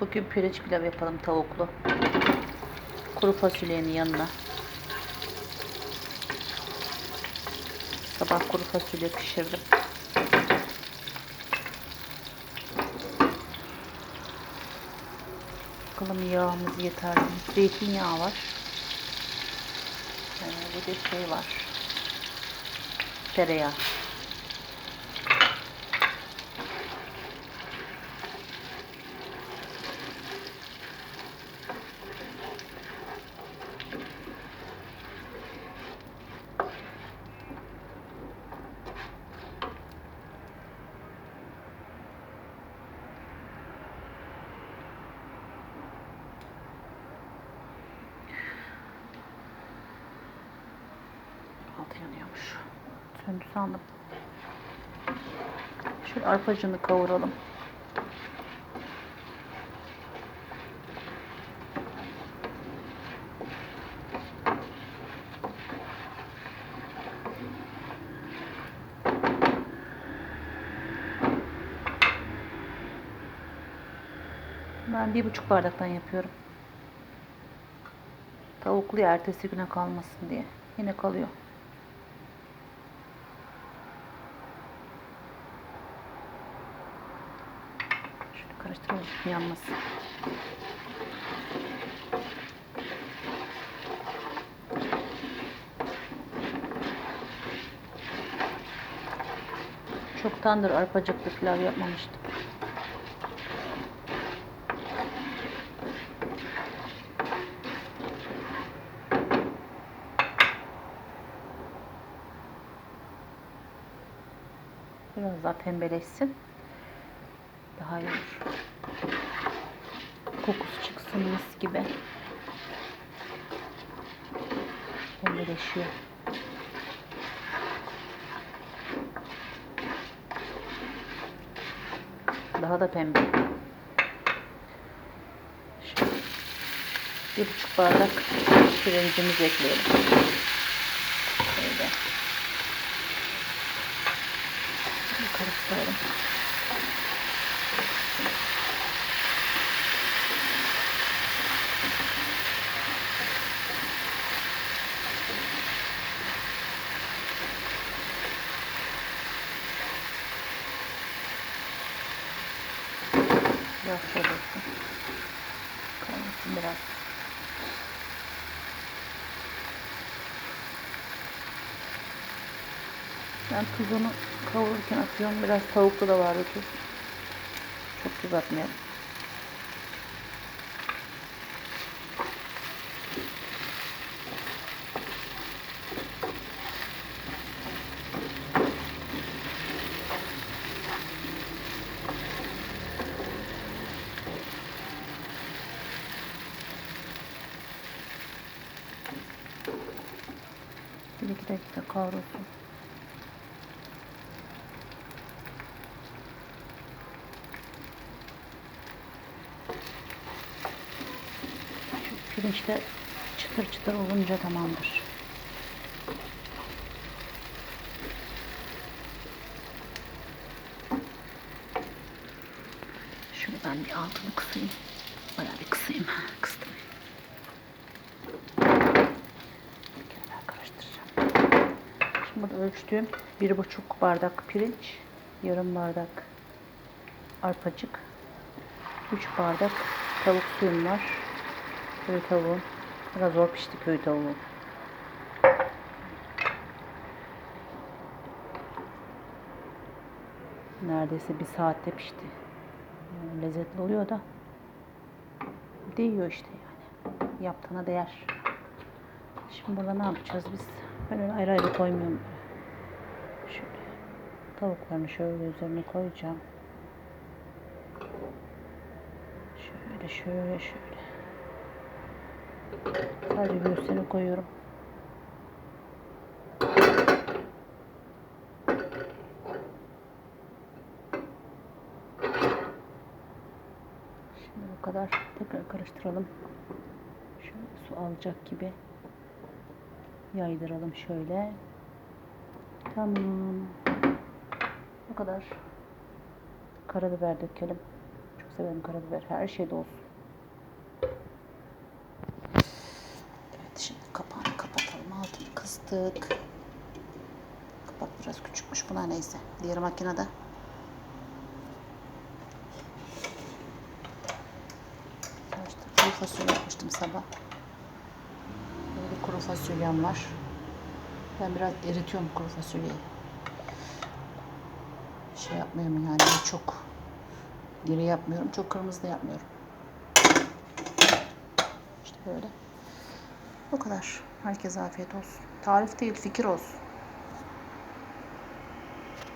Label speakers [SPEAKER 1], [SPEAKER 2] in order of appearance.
[SPEAKER 1] Bugün pirinç pilav yapalım tavuklu. Kuru fasulyenin yanına. Sabah kuru fasulye pişirdim. Bakalım yağımız yeterli. Zeytinyağı var. Ee, bir de şey var. Tereyağı. Söndü sandım. Şöyle arpacını kavuralım. Ben bir buçuk bardaktan yapıyorum. Tavuklu ertesi güne kalmasın diye. Yine kalıyor. Şöyle karıştıralım yanmasın. Çoktandır arpacıklı pilav yapmamıştım. Biraz daha pembeleşsin. Daha iyi olur. Kokusu çıksın mis gibi. Pembeleşiyor. Daha da pembe. Şöyle bir buçuk bardak pirincimizi ekleyelim. Şöyle. Bir karıştıralım. Şöyle olsun. Kaynasın biraz. Ben tuzunu kavururken atıyorum. Biraz tavuklu da vardı tuz. Çok tuz atmayalım. Bir iki dakika kavrulsun. Şu pirinçte çıtır çıtır olunca tamamdır. Şunu ben bir altını kısayım. Bayağı bir kısayım. Kıstım. Bir kere daha karıştıracağım. Şimdi burada ölçtüğüm bir buçuk bardak pirinç, yarım bardak arpacık, üç bardak tavuk suyum var. Köy tavuğum. Biraz zor pişti köy tavuğu. Neredeyse bir saatte pişti. Yani lezzetli oluyor da değiyor işte yani. Yaptığına değer. Şimdi burada ne yapacağız biz? Ben öyle ayrı ayrı koymuyorum. Şöyle tavuklarını şöyle üzerine koyacağım. Şöyle şöyle şöyle. Sadece göğsünü koyuyorum. Şimdi bu kadar tekrar karıştıralım. Şöyle su alacak gibi yaydıralım şöyle. Tamam. Bu kadar. Karabiber dökelim. Çok severim karabiber. Her şeyde olsun. Evet şimdi kapağını kapatalım. Altını kıstık. Kapak biraz küçükmüş. Buna neyse. Diğer makinede. Fasulye yapmıştım sabah. Kuru fasulyem var. Ben biraz eritiyorum kuru fasulyeyi. Şey yapmıyorum yani çok diri yapmıyorum. Çok kırmızı da yapmıyorum. İşte böyle. O kadar. Herkese afiyet olsun. Tarif değil fikir olsun.